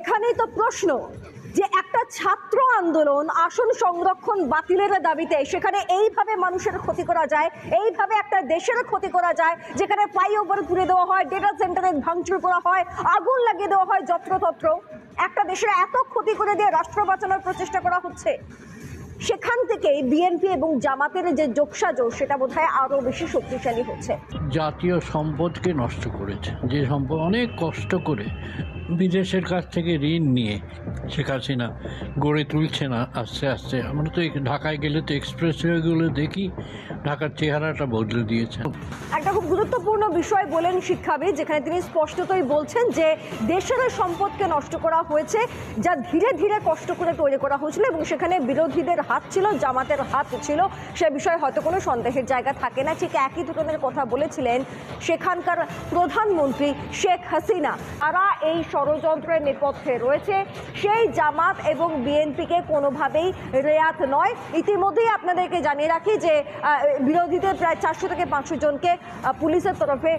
এখানেই তো প্রশ্ন যে একটা ছাত্র আন্দোলন আসন সংরক্ষণ বাতিলের দাবিতে সেখানে এইভাবে মানুষের ক্ষতি করা যায়, এইভাবে একটা দেশের ক্ষতি করা যায়, যেখানে ফ্লাইওভার তুলে দেওয়া হয় ডেটা সেন্টারে ভাঙচুর করা হয়, আগুন লাগিয়ে দেওয়া হয় যত্রতত্র। একটা দেশের এত ক্ষতি করে দিয়ে রাষ্ট্র বাঁচানোর প্রচেষ্টা করা হচ্ছে। সেখান থেকেই বিএনপি এবং জামাতের যে যোগসাজো সেটা বোধহয় আরও বেশি শক্তিশালী হচ্ছে। জাতীয় সম্পদকে নষ্ট করেছে। যে সম্পদ অনেক কষ্ট করে বিদেশের কাছ থেকে ঋণ নিয়ে শেখ হাসিনা গড়ে তুলছে না আস্তে আস্তে। আমরা তো ঢাকায় গেলে তো এক্সপ্রেসওয়েগুলো দেখি ঢাকার চেহারাটা বদলে দিয়েছে। একটা খুব গুরুত্বপূর্ণ বিষয় বলেন শিক্ষাবিদ যেখানে তিনি স্পষ্টতই বলছেন যে দেশের সম্পদকে নষ্ট করা হয়েছে যা ধীরে ধীরে কষ্ট করে তৈরি করা হয়েছিল এবং সেখানে বিরোধীদের হাত ছিল, জামাতের হাত ছিল। সে বিষয়ে হয়তো কোনো সন্দেহের জায়গা থাকে না। ঠিক একই ধরনের কথা বলেছিলেন সেখানকার প্রধানমন্ত্রী শেখ হাসিনা। তারা এই ষড়যন্ত্রের নেপথ্যে রয়েছে। সেই জামাত এবং বিএনপিকে কোনোভাবেই রেয়াত নয়। ইতিমধ্যেই আপনাদেরকে জানিয়ে রাখি যে বিরোধীদের প্রায় চারশো থেকে পাঁচশো জনকে পুলিশের তরফে